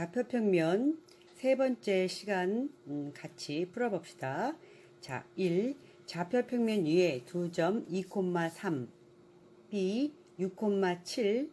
자, 좌표평면 세 번째 시간 음, 같이 풀어봅시다. 자, 1. 좌표평면 위에 두 점 2,3, B 6,7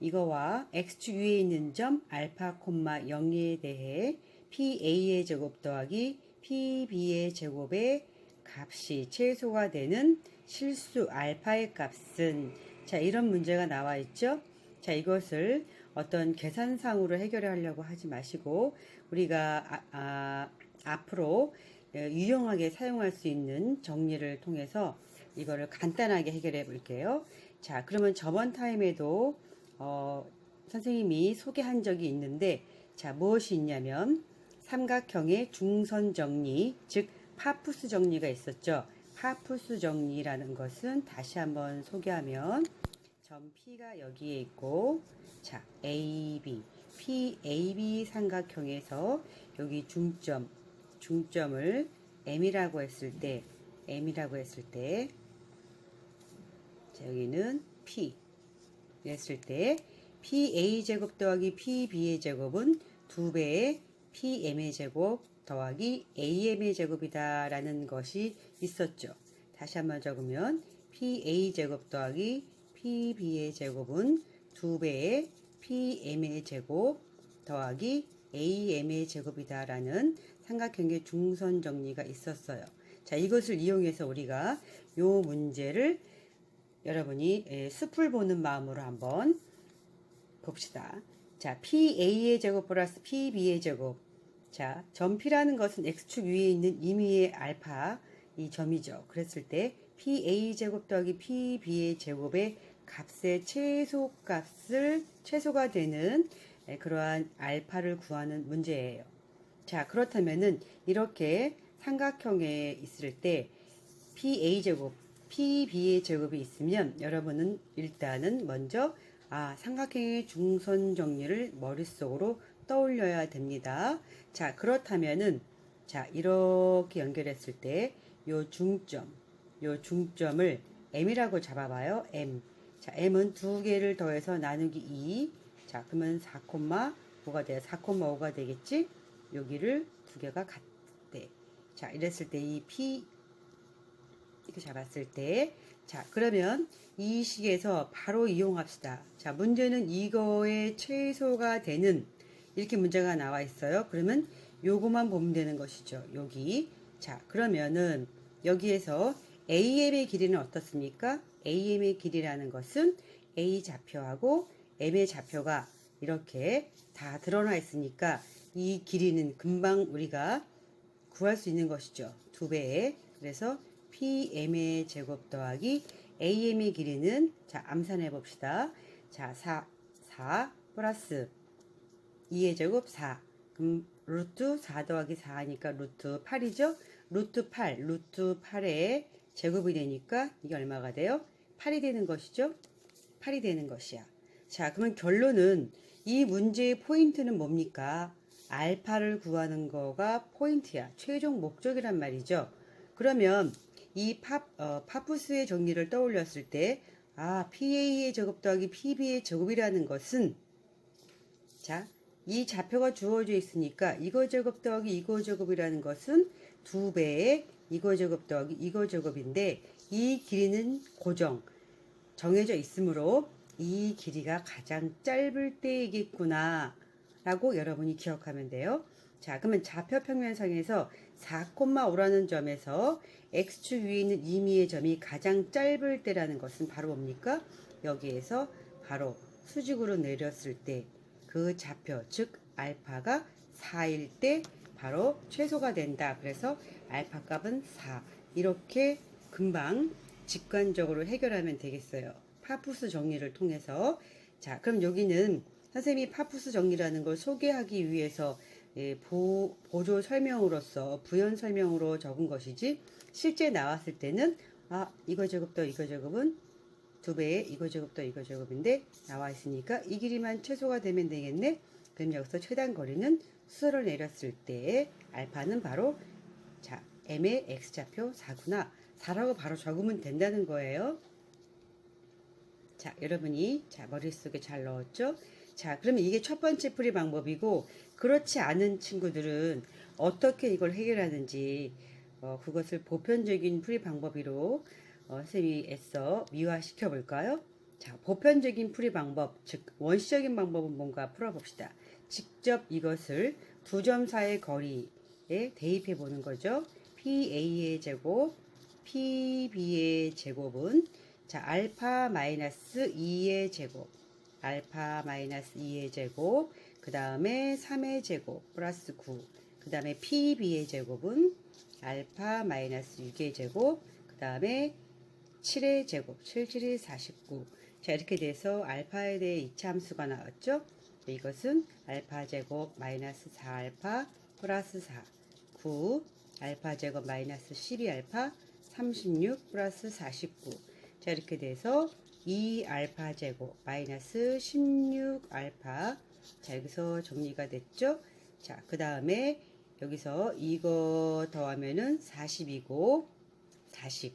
이거와 x축 위에 있는 점 알파, 0에 대해 PA의 제곱 더하기 PB의 제곱의 값이 최소가 되는 실수 알파의 값은 자 이런 문제가 나와 있죠. 자 이것을 어떤 계산상으로 해결하려고 하지 마시고 우리가 아, 아, 앞으로 예, 유용하게 사용할 수 있는 정리를 통해서 이거를 간단하게 해결해 볼게요. 자 그러면 저번 타임에도 어, 선생님이 소개한 적이 있는데 자 무엇이 있냐면 삼각형의 중선 정리 즉 파푸스 정리가 있었죠. 파푸스 정리라는 것은 다시 한번 소개하면 점 P가 여기에 있고 자 AB, PAB 삼각형에서 여기 중점, 중점을 M이라고 했을 때 M이라고 했을 때 자, 여기는 P 이랬을 때 PA 제곱 더하기 PB의 제곱은 두 배의 PM의 제곱 더하기 AM의 제곱이다 라는 것이 있었죠. 다시 한번 적으면 PA 제곱 더하기 PB의 제곱은 두 배의 PM의 제곱 더하기 AM의 제곱이다라는 삼각형의 중선 정리가 있었어요. 자, 이것을 이용해서 우리가 요 문제를 여러분이 예, 숲을 보는 마음으로 한번 봅시다. 자, PA의 제곱 플러스 PB의 제곱. 자, 점 P라는 것은 X축 위에 있는 임의의 알파, 이 점이죠. 그랬을 때 PA 제곱 더하기 PB의 제곱의 값의 최소 값을 최소가 되는 예, 그러한 알파를 구하는 문제예요. 자, 그렇다면은 이렇게 삼각형에 있을 때 PA 제곱, PB의 제곱이 있으면 여러분은 일단은 먼저 아, 삼각형의 중선 정리를 머릿속으로 떠올려야 됩니다. 자, 그렇다면은 자, 이렇게 연결했을 때 요 중점, 요 중점을 m이라고 잡아봐요. m. 자, m은 두 개를 더해서 나누기 2. 자, 그러면 4, 뭐가 돼요? 4, 5가 되겠지? 여기를 두 개가 같대. 자, 이랬을 때 이 p 이렇게 잡았을 때, 자, 그러면 이 식에서 바로 이용합시다. 자, 문제는 이거의 최소가 되는, 이렇게 문제가 나와 있어요. 그러면 요거만 보면 되는 것이죠. 여기. 자, 그러면은 여기에서 AM의 길이는 어떻습니까? AM의 길이라는 것은 A 좌표하고 M의 좌표가 이렇게 다 드러나 있으니까 이 길이는 금방 우리가 구할 수 있는 것이죠. 두 배에. 그래서 PM의 제곱 더하기 AM의 길이는 자, 암산해 봅시다. 자, 4, 4 플러스 2의 제곱 4. 그럼 루트 4 더하기 4니까 루트 8이죠? 루트 8, 루트 8의 제곱이 되니까 이게 얼마가 돼요? 8이 되는 것이죠? 8이 되는 것이야. 자, 그러면 결론은 이 문제의 포인트는 뭡니까? 알파를 구하는 거가 포인트야. 최종 목적이란 말이죠. 그러면 이 파, 어, 파푸스의 정리를 떠올렸을 때, 아, PA의 제곱 더하기 PB의 제곱이라는 것은, 자, 이 좌표가 주어져 있으니까 이거 제곱 더하기 이거 제곱이라는 것은 두 배의 이거 제곱 더하기 이거 제곱인데 이 길이는 고정, 정해져 있으므로 이 길이가 가장 짧을 때이겠구나 라고 여러분이 기억하면 돼요. 자, 그러면 좌표 평면상에서 4,5라는 점에서 x축 위에 있는 임의의 점이 가장 짧을 때라는 것은 바로 뭡니까? 여기에서 바로 수직으로 내렸을 때 그 좌표, 즉 알파가 4일 때 바로 최소가 된다. 그래서 알파 값은 4. 이렇게 금방 직관적으로 해결하면 되겠어요. 파푸스 정리를 통해서. 자, 그럼 여기는 선생님이 파푸스 정리라는 걸 소개하기 위해서 예, 보, 보조 설명으로서 부연 설명으로 적은 것이지 실제 나왔을 때는 아 이거 제곱도 이거 제곱은 두 배의 이거 제곱도 이거 제곱인데 나와 있으니까 이 길이만 최소가 되면 되겠네 그럼 여기서 최단 거리는 수를 내렸을 때 알파는 바로 자 m의 x좌표 4구나 4라고 바로 적으면 된다는 거예요 자 여러분이 자 머릿속에 잘 넣었죠 자, 그러면 이게 첫 번째 풀이 방법이고 그렇지 않은 친구들은 어떻게 이걸 해결하는지 어, 그것을 보편적인 풀이 방법으로 어, 선생님이 애써 미화시켜 볼까요? 자, 보편적인 풀이 방법, 즉 원시적인 방법은 뭔가 풀어봅시다. 직접 이것을 두 점 사이의 거리에 대입해 보는 거죠. PA의 제곱, PB의 제곱은 자, 알파 마이너스 2의 제곱, 알파 마이너스 2의 제곱, 그 다음에 3의 제곱, 플러스 9, 그 다음에 PB의 제곱은 알파 마이너스 6의 제곱, 그 다음에 7의 제곱, 7, 7이 49. 자, 이렇게 돼서 알파에 대해 이차 함수가 나왔죠? 이것은 알파 제곱 마이너스 4알파 플러스 4, 9, 알파 제곱 마이너스 12알파 36 플러스 49. 자, 이렇게 돼서 2알파 제곱 마이너스 16알파. 자, 여기서 정리가 됐죠? 자, 그 다음에 여기서 이거 더하면은 40이고, 40.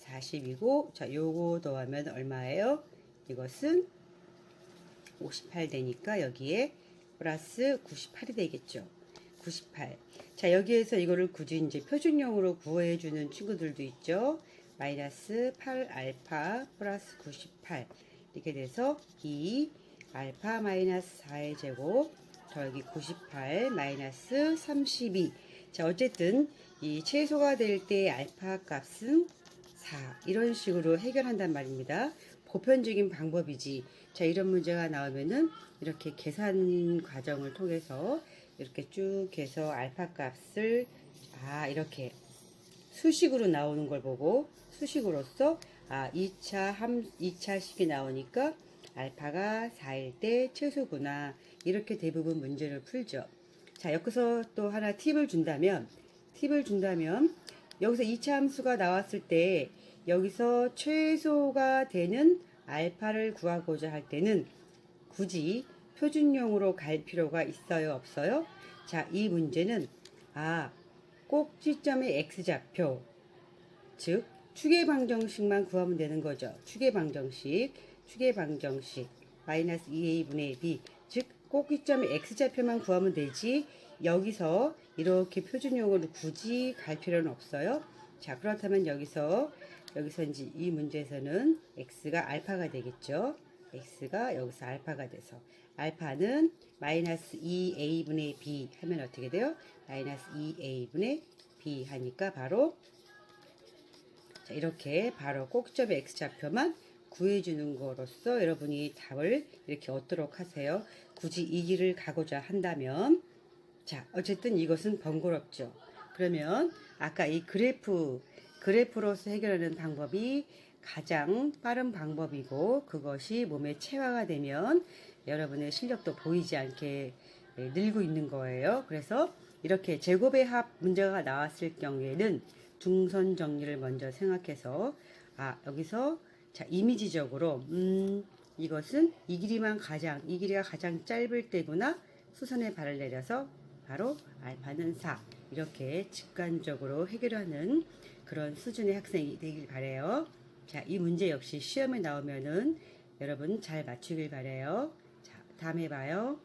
40이고, 자, 요거 더하면 얼마예요? 이것은 58 되니까 여기에 플러스 98이 되겠죠. 98. 자, 여기에서 이거를 굳이 이제 표준형으로 구해주는 친구들도 있죠. 마이너스 8 알파 플러스 98. 이렇게 돼서 2 알파 마이너스 4의 제곱 더하기 98 마이너스 32. 자, 어쨌든 이 최소가 될 때 알파 값은 4. 이런 식으로 해결한단 말입니다. 보편적인 방법이지. 자, 이런 문제가 나오면은 이렇게 계산 과정을 통해서 이렇게 쭉 해서 알파 값을 아, 이렇게 수식으로 나오는 걸 보고 수식으로서 아, 2차 함 2차 식이 나오니까 알파가 4일 때 최소구나. 이렇게 대부분 문제를 풀죠. 자, 여기서 또 하나 팁을 준다면 팁을 준다면 여기서 2차 함수가 나왔을 때 여기서 최소가 되는 알파를 구하고자 할 때는 굳이 표준형으로 갈 필요가 있어요, 없어요? 자, 이 문제는 아, 꼭지점의 x좌표 즉 추계 방정식만 구하면 되는 거죠. 추계 방정식, 추계 방정식 마이너스 2a분의 b 즉 꼭지점의 x좌표만 구하면 되지 여기서 이렇게 표준용어로 굳이 갈 필요는 없어요. 자, 그렇다면 여기서 여기서 이제 이 문제에서는 x가 알파가 되겠죠. x가 여기서 알파가 돼서 알파는 마이너스 2a분의 b 하면 어떻게 돼요? 마이너스 2a분의 b 하니까 바로 자, 이렇게 바로 꼭지점의 x좌표만 구해주는 거로서 여러분이 답을 이렇게 얻도록 하세요. 굳이 이 길을 가고자 한다면 자, 어쨌든 이것은 번거롭죠. 그러면 아까 이 그래프, 그래프로서 해결하는 방법이 가장 빠른 방법이고 그것이 몸에 체화가 되면 여러분의 실력도 보이지 않게 네, 늘고 있는 거예요. 그래서 이렇게 제곱의 합 문제가 나왔을 경우에는 중선 정리를 먼저 생각해서 아, 여기서 자, 이미지적으로 음, 이것은 이 길이만 가장 이 길이가 가장 짧을 때구나. 수선의 발을 내려서 바로 알파는 4 이렇게 직관적으로 해결하는 그런 수준의 학생이 되길 바래요. 자, 이 문제 역시 시험에 나오면은 여러분 잘 맞추길 바래요. 자, 다음에 봐요.